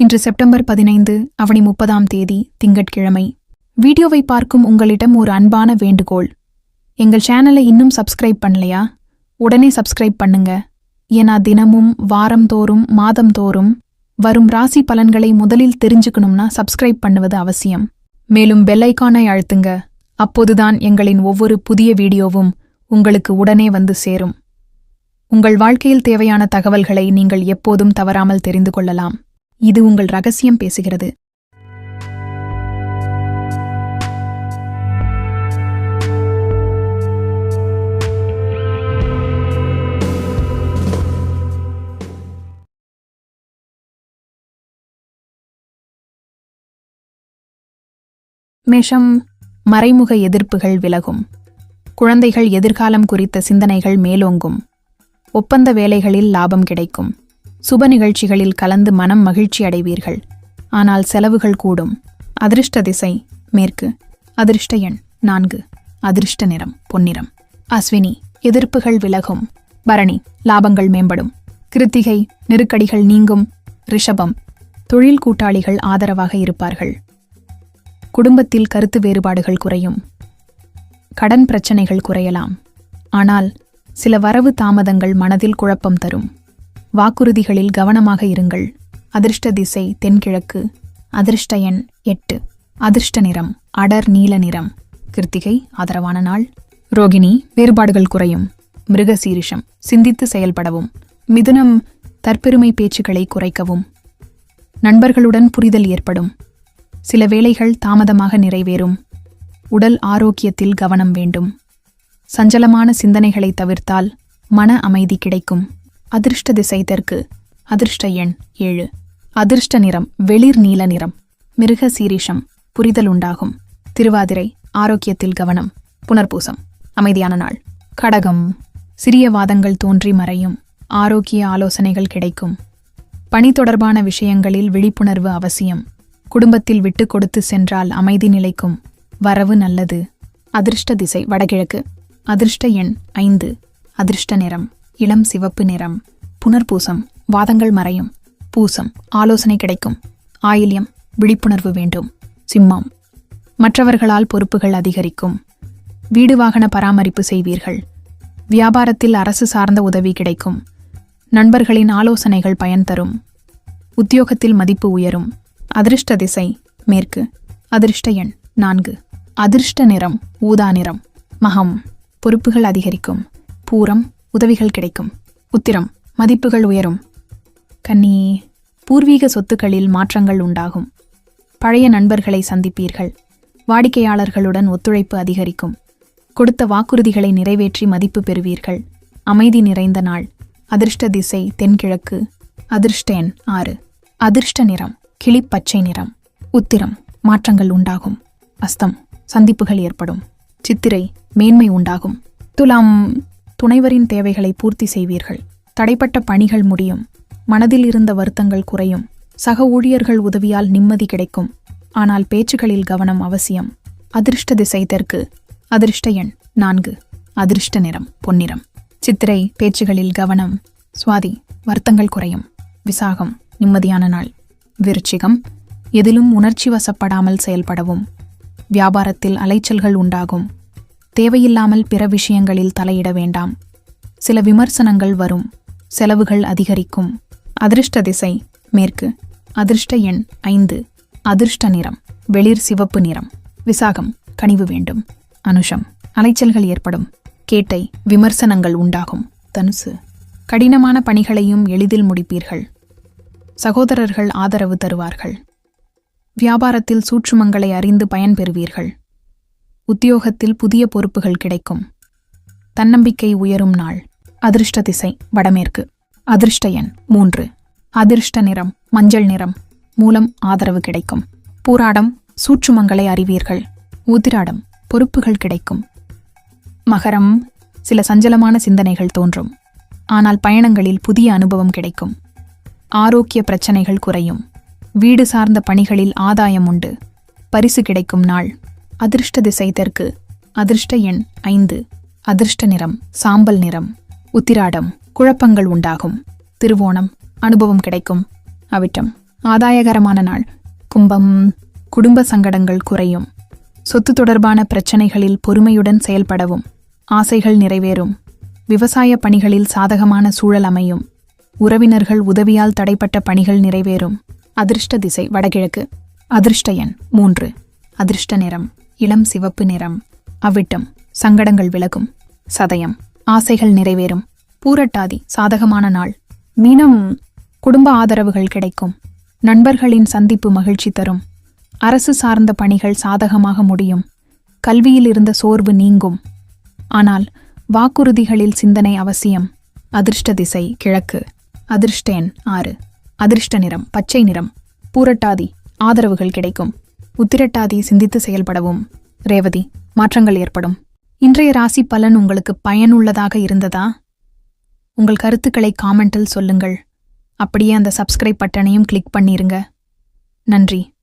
இன்று செப்டம்பர் பதினைந்து அவனி முப்பதாம் தேதி திங்கட்கிழமை. வீடியோவை பார்க்கும் உங்களிடம் ஒரு அன்பான வேண்டுகோள். எங்கள் சேனலை இன்னும் சப்ஸ்கிரைப் பண்ணலையா? உடனே சப்ஸ்கிரைப் பண்ணுங்க. ஏன்னா தினமும் வாரம்தோறும் மாதம்தோறும் வரும் ராசி பலன்களை முதலில் தெரிஞ்சுக்கணும்னா சப்ஸ்கிரைப் பண்ணுவது அவசியம். மேலும் பெல் ஐகானை அழுத்துங்க. அப்போதுதான் எங்களின் ஒவ்வொரு புதிய வீடியோவும் உங்களுக்கு உடனே வந்து சேரும். உங்கள் வாழ்க்கையில் தேவையான தகவல்களை நீங்கள் எப்போதும் தவறாமல் தெரிந்து கொள்ளலாம். இது உங்கள் ரகசியம் பேசுகிறது. மேஷம் மறைமுக எதிர்ப்புகள் விலகும். குழந்தைகள் எதிர்காலம் குறித்த சிந்தனைகள் மேலோங்கும். ஒப்பந்த வேலைகளில் லாபம் கிடைக்கும். சுப நிகழ்ச்சிகளில் கலந்து மனம் மகிழ்ச்சி அடைவீர்கள். ஆனால் செலவுகள் கூடும். அதிர்ஷ்ட திசை மேற்கு. அதிர்ஷ்ட எண் நான்கு. அதிர்ஷ்ட நிறம் பொன்னிறம். அஸ்வினி எதிர்ப்புகள் விலகும். பரணி லாபங்கள் மேம்படும். கிருத்திகை நெருக்கடிகள் நீங்கும். ரிஷபம் தொழில் கூட்டாளிகள் ஆதரவாக இருப்பார்கள். குடும்பத்தில் கருத்து வேறுபாடுகள் குறையும். கடன் பிரச்சனைகள் குறையலாம். ஆனால் சில வரவு தாமதங்கள் மனதில் குழப்பம் தரும். வாக்குறுதிகளில் கவனமாக இருங்கள். அதிர்ஷ்ட திசை தென்கிழக்கு. அதிர்ஷ்ட எண் எட்டு. அதிர்ஷ்ட நிறம் அடர் நீல நிறம். கிருத்திகை ஆதரவான நாள். ரோகிணி வேறுபாடுகள் குறையும். மிருகசீரிஷம் சிந்தித்து செயல்படவும். மிதுனம் தற்பெருமை பேச்சுக்களை குறைக்கவும். நண்பர்களுடன் புரிதல் ஏற்படும். சில வேலைகள் தாமதமாக நிறைவேறும். உடல் ஆரோக்கியத்தில் கவனம் வேண்டும். சஞ்சலமான சிந்தனைகளை தவிர்த்தால் மன அமைதி கிடைக்கும். அதிர்ஷ்ட திசை தெற்கு. அதிர்ஷ்ட எண் ஏழு. அதிர்ஷ்ட நிறம் வெளிர் நீல நிறம். மிருக சீரிஷம் புரிதல் உண்டாகும். திருவாதிரை ஆரோக்கியத்தில் கவனம். புனர்பூசம் அமைதியான நாள். கடகம். சிறிய வாதங்கள் தோன்றி மறையும். ஆரோக்கிய ஆலோசனைகள் கிடைக்கும். பணி தொடர்பான விஷயங்களில் விழிப்புணர்வு அவசியம். குடும்பத்தில் விட்டு கொடுத்து சென்றால் அமைதி நிலைக்கும். வரவு நல்லது. அதிர்ஷ்ட திசை வடகிழக்கு. அதிர்ஷ்ட எண் ஐந்து. அதிர்ஷ்ட நிறம் இளம் சிவப்பு நிறம் புனர்பூசம் வாதங்கள் மறையும் பூசம் ஆலோசனை கிடைக்கும் ஆயில்யம் விழிப்புணர்வு வேண்டும் சிம்மம். மற்றவர்களால் பொறுப்புகள் அதிகரிக்கும். வீடு வாகன பராமரிப்பு செய்வீர்கள். வியாபாரத்தில் அரசு சார்ந்த உதவி கிடைக்கும். நண்பர்களின் ஆலோசனைகள் பயன் தரும். உத்தியோகத்தில் மதிப்பு உயரும். அதிர்ஷ்ட திசை மேற்கு. அதிர்ஷ்ட எண் நான்கு. அதிர்ஷ்ட நிறம் ஊதா நிறம். மகம். பொறுப்புகள் அதிகரிக்கும். பூரம் உதவிகள் கிடைக்கும். உத்திரம் மதிப்புகள் உயரும். கன்னி பூர்வீக சொத்துக்களில் மாற்றங்கள் உண்டாகும். பழைய நண்பர்களை சந்திப்பீர்கள். வாடிக்கையாளர்களுடன் ஒத்துழைப்பு அதிகரிக்கும். கொடுத்த வாக்குறுதிகளை நிறைவேற்றி மதிப்பு பெறுவீர்கள். அமைதி நிறைந்த நாள். அதிர்ஷ்ட திசை தென்கிழக்கு. அதிர்ஷ்ட எண் ஆறு. அதிர்ஷ்ட நிறம் கிளிப்பச்சை நிறம். உத்திரம் மாற்றங்கள் உண்டாகும். அஸ்தம் சந்திப்புகள் ஏற்படும். சித்திரை மேன்மை உண்டாகும். துலாம் துணைவரின் தேவைகளை பூர்த்தி செய்வீர்கள். தடைப்பட்ட பணிகள் முடியும். மனதில் இருந்த வருத்தங்கள் குறையும். சக ஊழியர்கள் உதவியால் நிம்மதி கிடைக்கும். ஆனால் பேச்சுகளில் கவனம் அவசியம். அதிர்ஷ்ட திசை தெற்கு. அதிர்ஷ்ட எண் நான்கு. அதிர்ஷ்ட நிறம் பொன்னிறம். சித்திரை பேச்சுகளில் கவனம். சுவாதி வருத்தங்கள் குறையும். விசாகம் நிம்மதியான நாள். விருச்சிகம் எதிலும் உணர்ச்சி வசப்படாமல் செயல்படவும். வியாபாரத்தில் அலைச்சல்கள் உண்டாகும். தேவையில்லாமல் பிற விஷயங்களில் தலையிட வேண்டாம். சில விமர்சனங்கள் வரும். செலவுகள் அதிகரிக்கும். அதிர்ஷ்ட திசை மேற்கு. அதிர்ஷ்ட எண் ஐந்து. அதிர்ஷ்ட நிறம் வெளிர் சிவப்பு நிறம். விசாகம் கனிவு வேண்டும். அனுஷம் அலைச்சல்கள் ஏற்படும். கேட்டை விமர்சனங்கள் உண்டாகும். தனுசு. கடினமான பணிகளையும் எளிதில் முடிப்பீர்கள். சகோதரர்கள் ஆதரவு தருவார்கள். வியாபாரத்தில் சூற்றுமங்களை அறிந்து பயன்பெறுவீர்கள். உத்தியோகத்தில் புதிய பொறுப்புகள் கிடைக்கும். தன்னம்பிக்கை உயரும் நாள். அதிர்ஷ்ட திசை வடமேற்கு. அதிர்ஷ்ட எண் மூன்று. அதிர்ஷ்ட நிறம் மஞ்சள் நிறம். மூலம் ஆதரவு கிடைக்கும். பூராடம் சூற்றுமங்களை அறிவீர்கள். உதிராடம் பொறுப்புகள் கிடைக்கும். மகரம் சில சஞ்சலமான சிந்தனைகள் தோன்றும். ஆனால் பயணங்களில் புதிய அனுபவம் கிடைக்கும். ஆரோக்கிய பிரச்சனைகள் குறையும். வீடு சார்ந்த பணிகளில் ஆதாயம் உண்டு. பரிசு கிடைக்கும் நாள். அதிர்ஷ்ட திசை தெற்கு. அதிர்ஷ்ட எண் ஐந்து. அதிர்ஷ்ட நிறம் சாம்பல் நிறம். உத்திராடம் குழப்பங்கள் உண்டாகும். திருவோணம் அனுபவம் கிடைக்கும். அவிட்டம் ஆதாயகரமான நாள். கும்பம் குடும்ப சங்கடங்கள் குறையும். சொத்து தொடர்பான பிரச்சனைகளில் பொறுமையுடன் செயல்படவும். ஆசைகள் நிறைவேறும். விவசாய பணிகளில் சாதகமான சூழல் அமையும். உறவினர்கள் உதவியால் தடைப்பட்ட பணிகள் நிறைவேறும். அதிர்ஷ்ட திசை வடகிழக்கு. அதிர்ஷ்ட எண் மூன்று. அதிர்ஷ்ட நிறம் இளம் சிவப்பு நிறம். அவ்விட்டம் சங்கடங்கள் விலகும். சதயம். ஆசைகள் நிறைவேறும். பூரட்டாதி. சாதகமான நாள். மீனம் குடும்ப ஆதரவுகள் கிடைக்கும். நண்பர்களின் சந்திப்பு மகிழ்ச்சி தரும். அரசு சார்ந்த பணிகள் சாதகமாக முடியும். கல்வியில் இருந்த சோர்வு நீங்கும். ஆனால் வாக்குறுதிகளில் சிந்தனை அவசியம். அதிர்ஷ்ட திசை கிழக்கு. அதிர்ஷ்ட எண் ஆறு. அதிர்ஷ்ட நிறம் பச்சை நிறம். பூரட்டாதி. ஆதரவுகள் கிடைக்கும். உத்திரட்டாதி சிந்தித்து செயல்படவும். ரேவதி மாற்றங்கள் ஏற்படும். இன்றைய ராசி பலன் உங்களுக்கு பயனுள்ளதாக இருந்ததா? உங்கள் கருத்துக்களை காமெண்டில் சொல்லுங்கள். அப்படியே அந்த சப்ஸ்கிரைப் பட்டனையும் கிளிக் பண்ணிருங்க. நன்றி.